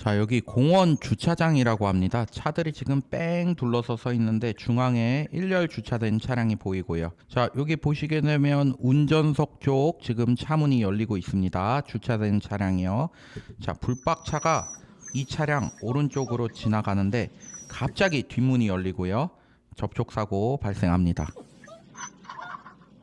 자, 여기 공원 주차장이라고 합니다. 차들이 지금 뺑 둘러서 서 있는데 중앙에 일렬 주차된 차량이 보이고요. 자, 여기 보시게 되면 운전석 쪽 지금 차문이 열리고 있습니다. 주차된 차량이요. 자, 불박차가 이 차량 오른쪽으로 지나가는데 갑자기 뒷문이 열리고요. 접촉 사고 발생합니다.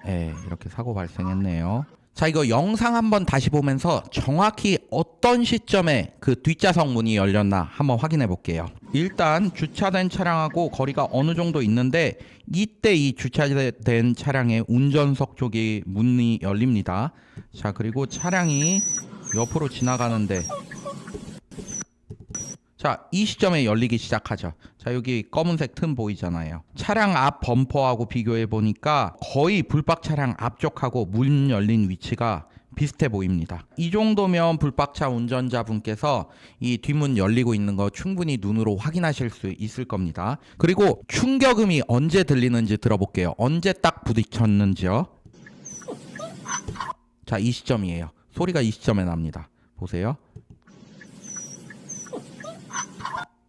네, 이렇게 사고 발생했네요. 자, 이거 영상 한번 다시 보면서 정확히 어떤 시점에 그 뒷좌석 문이 열렸나 한번 확인해 볼게요. 일단 주차된 차량하고 거리가 어느 정도 있는데 이때 이 주차된 차량의 운전석 쪽이 문이 열립니다. 자, 그리고 차량이 옆으로 지나가는데 자, 이 시점에 열리기 시작하죠. 자, 여기 검은색 틈 보이잖아요. 차량 앞 범퍼하고 비교해 보니까 거의 불박 차량 앞쪽하고 문 열린 위치가 비슷해 보입니다. 이 정도면 불박차 운전자분께서 이 뒷문 열리고 있는 거 충분히 눈으로 확인하실 수 있을 겁니다. 그리고 충격음이 언제 들리는지 들어볼게요. 언제 딱 부딪혔는지요. 자, 이 시점이에요. 소리가 이 시점에 납니다. 보세요.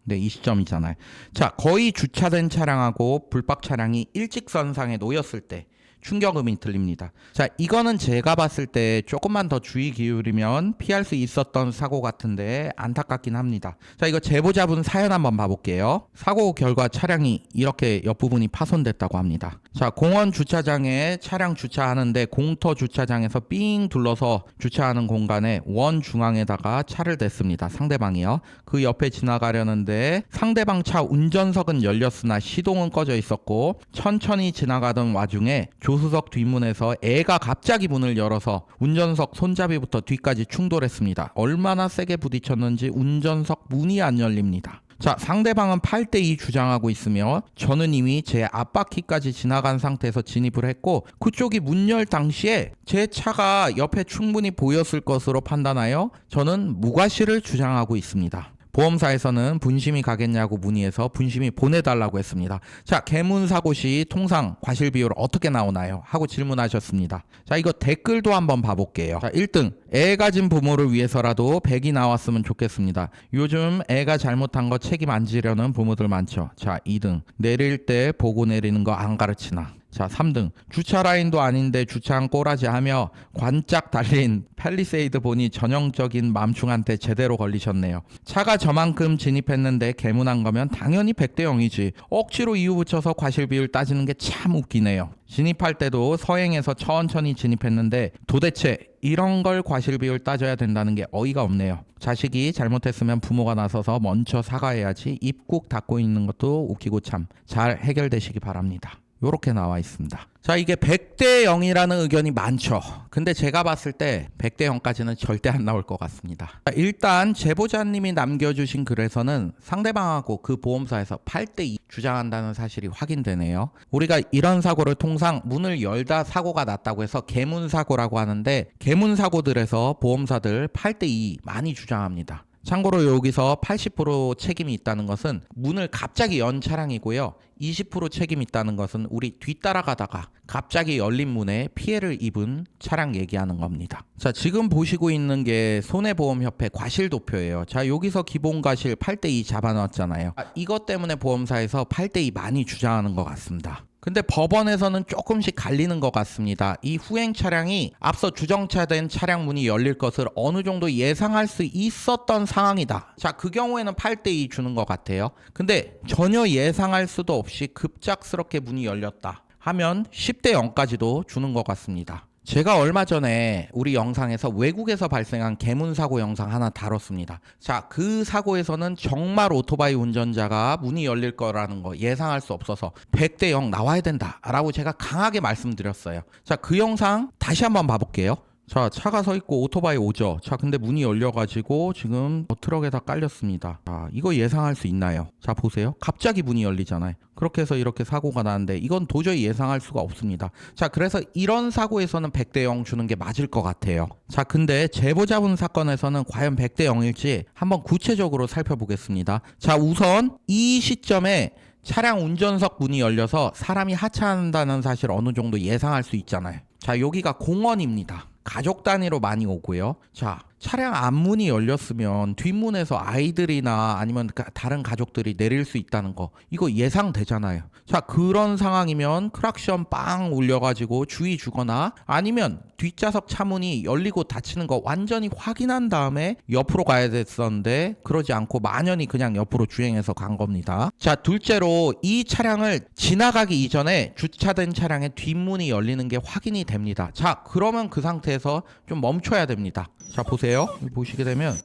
네, 이 시점이잖아요. 자, 거의 주차된 차량하고 불박 차량이 일직선상에 놓였을 때 충격음이 들립니다. 자, 이거는 제가 봤을 때 조금만 더 주의 기울이면 피할 수 있었던 사고 같은데 안타깝긴 합니다. 자, 이거 제보자분 사연 한번 봐볼게요. 사고 결과 차량이 이렇게 옆부분이 파손됐다고 합니다. 자, 공원 주차장에 차량 주차하는데 공터 주차장에서 삥 둘러서 주차하는 공간에 원 중앙에다가 차를 댔습니다. 상대방이요. 그 옆에 지나가려는데 상대방 차 운전석은 열렸으나 시동은 꺼져 있었고 천천히 지나가던 와중에 조수석 뒷문에서 애가 갑자기 문을 열어서 운전석 손잡이부터 뒤까지 충돌했습니다. 얼마나 세게 부딪혔는지 운전석 문이 안 열립니다. 자, 상대방은 8대2 주장하고 있으며 저는 이미 제 앞바퀴까지 지나간 상태에서 진입을 했고 그쪽이 문 열 당시에 제 차가 옆에 충분히 보였을 것으로 판단하여 저는 무과실을 주장하고 있습니다. 보험사에서는 분심이 가겠냐고 문의해서 분심이 보내달라고 했습니다. 자, 개문 사고 시 통상 과실 비율 어떻게 나오나요? 하고 질문하셨습니다. 자, 이거 댓글도 한번 봐볼게요. 자, 1등. 애 가진 부모를 위해서라도 100이 나왔으면 좋겠습니다. 요즘 애가 잘못한 거 책임 안 지려는 부모들 많죠. 자, 2등. 내릴 때 보고 내리는 거 안 가르치나. 자, 3등. 주차 라인도 아닌데 주차한 꼬라지 하며 관짝 달린 팰리세이드 보니 전형적인 맘충한테 제대로 걸리셨네요. 차가 저만큼 진입했는데 개문한 거면 당연히 100대 0이지. 억지로 이유 붙여서 과실 비율 따지는 게 참 웃기네요. 진입할 때도 서행해서 천천히 진입했는데 도대체 이런 걸 과실 비율 따져야 된다는 게 어이가 없네요. 자식이 잘못했으면 부모가 나서서 먼저 사과해야지 입국 닫고 있는 것도 웃기고 참 잘 해결되시기 바랍니다. 요렇게 나와 있습니다. 자, 이게 100대 0이라는 의견이 많죠. 근데 제가 봤을 때 100대 0까지는 절대 안 나올 것 같습니다. 자, 일단 제보자님이 남겨주신 글에서는 상대방하고 그 보험사에서 8대 2 주장한다는 사실이 확인되네요. 우리가 이런 사고를 통상 문을 열다 사고가 났다고 해서 개문 사고라고 하는데 개문 사고들에서 보험사들 8대 2 많이 주장합니다. 참고로 여기서 80% 책임이 있다는 것은 문을 갑자기 연 차량이고요. 20% 책임이 있다는 것은 우리 뒤따라가다가 갑자기 열린 문에 피해를 입은 차량 얘기하는 겁니다. 자, 지금 보시고 있는 게 손해보험협회 과실도표예요. 자, 여기서 기본과실 8대2 잡아놨잖아요. 아, 이것 때문에 보험사에서 8대2 많이 주장하는 것 같습니다. 근데 법원에서는 조금씩 갈리는 것 같습니다. 이 후행 차량이 앞서 주정차된 차량 문이 열릴 것을 어느 정도 예상할 수 있었던 상황이다. 자, 그 경우에는 8대2 주는 것 같아요. 근데 전혀 예상할 수도 없이 급작스럽게 문이 열렸다. 하면 10대 0까지도 주는 것 같습니다. 제가 얼마 전에 우리 영상에서 외국에서 발생한 개문 사고 영상 하나 다뤘습니다. 자, 그 사고에서는 정말 오토바이 운전자가 문이 열릴 거라는 거 예상할 수 없어서 100대 0 나와야 된다라고 제가 강하게 말씀드렸어요. 자, 그 영상 다시 한번 봐볼게요. 자, 차가 서 있고 오토바이 오죠. 자, 근데 문이 열려가지고 지금 뭐 트럭에 다 깔렸습니다. 자, 이거 예상할 수 있나요? 자, 보세요. 갑자기 문이 열리잖아요. 그렇게 해서 이렇게 사고가 나는데 이건 도저히 예상할 수가 없습니다. 자, 그래서 이런 사고에서는 100대 0 주는 게 맞을 것 같아요. 자, 근데 제보자분 사건에서는 과연 100대 0일지 한번 구체적으로 살펴보겠습니다. 자, 우선 이 시점에 차량 운전석 문이 열려서 사람이 하차한다는 사실 어느 정도 예상할 수 있잖아요. 자, 여기가 공원입니다. 가족 단위로 많이 오고요. 자, 차량 앞문이 열렸으면 뒷문에서 아이들이나 아니면 가- 다른 가족들이 내릴 수 있다는 거 이거 예상되잖아요. 자 그런 상황이면 크락션 빵 울려가지고 주의 주거나 아니면 뒷좌석 차문이 열리고 닫히는 거 완전히 확인한 다음에 옆으로 가야 됐었는데 그러지 않고 만연히 그냥 옆으로 주행해서 간 겁니다. 자 둘째로 이 차량을 지나가기 이전에 주차된 차량의 뒷문이 열리는 게 확인이 됩니다. 자 그러면 그 상태에서 좀 멈춰야 됩니다. 자 보세요. 여기 보시게 되면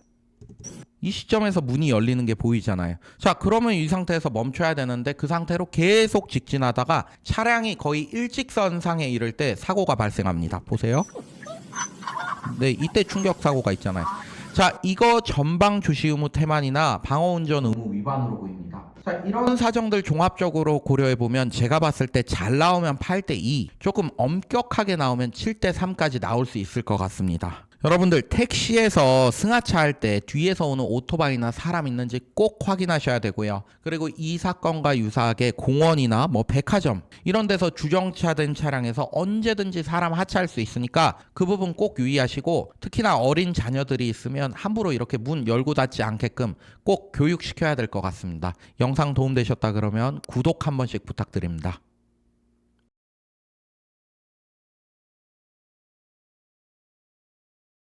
이 시점에서 문이 열리는 게 보이잖아요. 자, 그러면 이 상태에서 멈춰야 되는데 그 상태로 계속 직진하다가 차량이 거의 일직선상에 이를 때 사고가 발생합니다. 보세요. 네, 이때 충격 사고가 있잖아요. 자, 이거 전방 주시 의무 태만이나 방어 운전 의무 위반으로 보입니다. 자, 이런 사정들 종합적으로 고려해 보면 제가 봤을 때 잘 나오면 8대 2, 조금 엄격하게 나오면 7대 3까지 나올 수 있을 것 같습니다. 여러분들 택시에서 승하차 할 때 뒤에서 오는 오토바이나 사람 있는지 꼭 확인하셔야 되고요. 그리고 이 사건과 유사하게 공원이나 뭐 백화점 이런 데서 주정차된 차량에서 언제든지 사람 하차할 수 있으니까 그 부분 꼭 유의하시고 특히나 어린 자녀들이 있으면 함부로 이렇게 문 열고 닫지 않게끔 꼭 교육시켜야 될 것 같습니다. 영상 도움되셨다 그러면 구독 한 번씩 부탁드립니다.